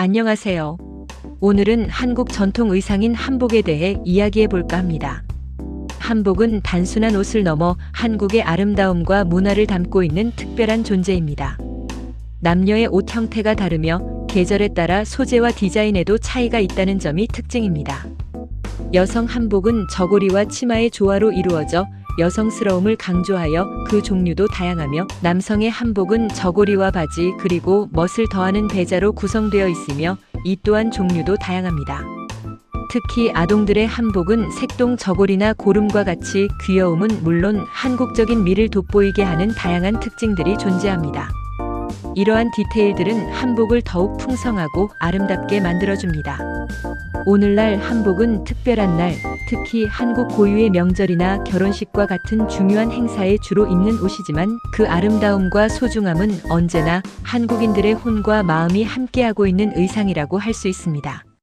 안녕하세요. 오늘은 한국 전통 의상인 한복에 대해 이야기해 볼까 합니다. 한복은 단순한 옷을 넘어 한국의 아름다움과 문화를 담고 있는 특별한 존재입니다. 남녀의 옷 형태가 다르며 계절에 따라 소재와 디자인에도 차이가 있다는 점이 특징입니다. 여성 한복은 저고리와 치마의 조화로 이루어져 여성스러움을 강조하여 그 종류도 다양하며 남성의 한복은 저고리와 바지 그리고 멋을 더하는 배자로 구성되어 있으며 이 또한 종류도 다양합니다. 특히 아동들의 한복은 색동 저고리나 고름과 같이 귀여움은 물론 한국적인 미를 돋보이게 하는 다양한 특징들이 존재합니다. 이러한 디테일들은 한복을 더욱 풍성하고 아름답게 만들어줍니다. 오늘날 한복은 특별한 날, 특히 한국 고유의 명절이나 결혼식과 같은 중요한 행사에 주로 입는 옷이지만 그 아름다움과 소중함은 언제나 한국인들의 혼과 마음이 함께하고 있는 의상이라고 할 수 있습니다.